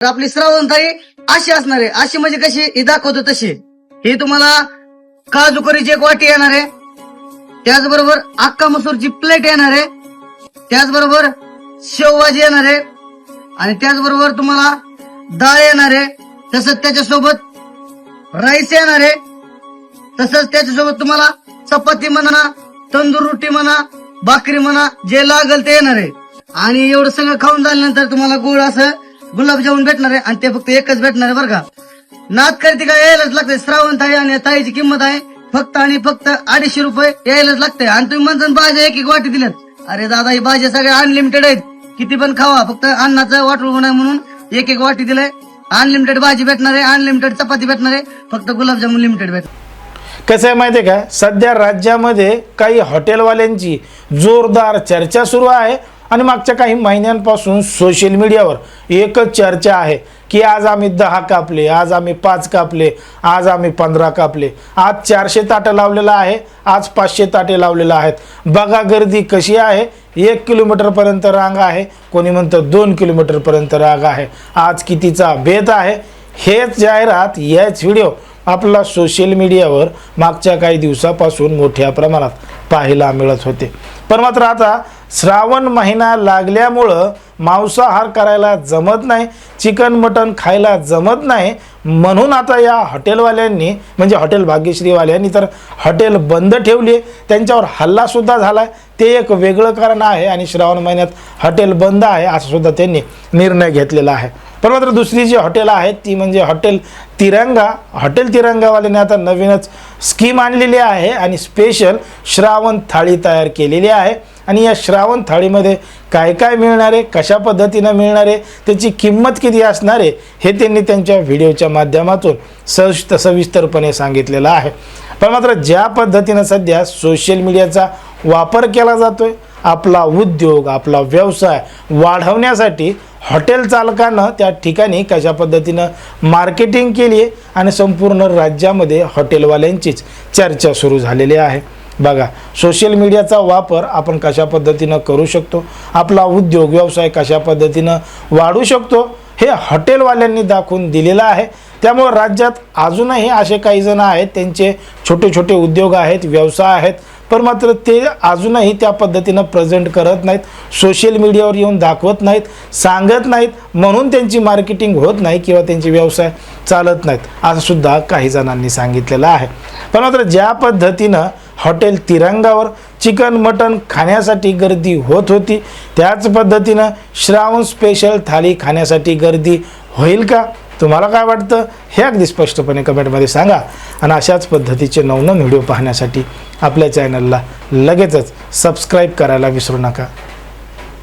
तर आपली श्रावणताई अशी असणार आहे. अशी म्हणजे कशी? ही दाखवतो तशी. ही तुम्हाला काजू करीची एक वाटी येणार आहे. त्याचबरोबर अक्का मसूरची प्लेट येणार आहे. त्याचबरोबर शेवभाजी येणार आहे. आणि त्याचबरोबर तुम्हाला डाळ येणार आहे. तसंच त्याच्यासोबत राईस येणार आहे. तसंच त्याच्यासोबत तुम्हाला चपाती म्हणा तंदूर रोटी म्हणा भाकरी म्हणा जे लागल ते येणार आहे. आणि एवढं सगळं खाऊन झाल्यानंतर तुम्हाला गोड असं गुलाबजामुन भेटणार आहे आणि ते फक्त एकच भेटणार आहे बरं का. नाद करते का यायलाच लागते श्रावण ताई आणि ताईची किंमत आहे फक्त आणि फक्त अडीचशे रुपये यायलाच लागते आणि तुम्ही म्हणता भाज्या एक एक वाटी दिल्यात. अरे दादा ही भाज्या सगळ्या अनलिमिटेड आहेत. किती पण खावा फक्त अन्नाचं वाटू नये म्हणून एक एक वाटी दिलंय. अनलिमिटेड भाजी भेटणार आहे अनलिमिटेड चपाती भेटणार आहे. फक्त गुलाबजामुन लिमिटेड भेटणार. कसं आहे माहिती आहे का? सध्या राज्यामध्ये काही हॉटेलवाल्यांची जोरदार चर्चा सुरू आहे आणि मागच्या काही महिन्यांपासून सोशल मीडियावर एकच चर्चा आहे की आज आम्ही दहा कापले आज आम्ही पाच कापले आज आम्ही पंधरा कापले. आज चारशे ताटं लावलेलं आहे आज पाचशे ताटे लावलेलं आहेत. बघा गर्दी कशी आहे. एक किलोमीटरपर्यंत रांग आहे कोणी म्हणतं दोन किलोमीटरपर्यंत रांग आहे. आज कितीचा भेद आहे. हेच जाहिरात याच व्हिडिओ आपला सोशल मीडियावर मागच्या काही दिवसापासून मोठ्या प्रमाणात पाहायला मिळत होते. पण मात्र आता श्रावण महिना लागल्यामुळं मांसाहार करायला जमत नाही चिकन मटन खायला जमत नाही. म्हणून आता या हॉटेलवाल्यांनी म्हणजे हॉटेल भाग्यश्रीवाल्यांनी तर हॉटेल बंद ठेवली आहे त्यांच्यावर हल्लासुद्धा झाला आहे ते एक वेगळं कारण आहे आणि श्रावण महिन्यात हॉटेल बंद आहे असंसुद्धा त्यांनी निर्णय घेतलेला आहे. पण मात्र दुसरी जी हॉटेल आहेत ती म्हणजे हॉटेल तिरंगा. हॉटेल तिरंगावाल्याने आता नवीनच स्कीम आणलेली आहे आणि स्पेशल श्रावण थाळी तयार केलेली आहे. आणि या श्रावण थाळीमध्ये काय काय मिळणार आहे कशा पद्धतीनं मिळणार आहे त्याची किंमत किती असणार आहे हे त्यांनी त्यांच्या व्हिडिओच्या माध्यमातून सविस्त सविस्तरपणे सांगितलेलं आहे. पण मात्र ज्या पद्धतीनं सध्या सोशल मीडियाचा वापर केला जातो आहे आपला उद्योग आपला व्यवसाय वाढवण्यासाठी हॉटेल चालकानं त्या ठिकाणी कशा पद्धतीनं मार्केटिंग केली आहे आणि संपूर्ण राज्यामध्ये हॉटेलवाल्यांचीच चर्चा सुरू झालेली आहे. बघा सोशल मीडियाचा वापर आपण कशा पद्धतीनं करू शकतो? आपला उद्योग व्यवसाय कशा पद्धतीनं वाढू शकतो? हे हॉटेलवाल्यांनी दाखवून दिलेलं आहे. त्यामुळं राज्यात अजूनही असे काही जण आहेत त्यांचे छोटे छोटे उद्योग आहेत व्यवसाय आहेत पण मात्र ते अजूनही त्या पद्धतीनं प्रेझेंट करत नाहीत. सोशल मीडियावर येऊन दाखवत नाहीत सांगत नाहीत म्हणून त्यांची मार्केटिंग होत नाही किंवा त्यांचे व्यवसाय चालत नाहीत. असंसुद्धा काही जणांनी सांगितलेलं आहे. पण मात्र ज्या पद्धतीनं हॉटेल तिरंगावर चिकन मटन खाण्यासाठी गर्दी होत होती. त्याच पद्धतीनं श्रावण स्पेशल थाळी खाण्यासाठी गर्दी होईल का? तुम्हाला काय वाटतं? हे अगदी स्पष्टपणे कमेंटमध्ये सांगा. आणि अशाच पद्धतीचे नवनवीन व्हिडिओ पाहण्यासाठी आपल्या चॅनलला लगेचच सबस्क्राईब करायला विसरू नका.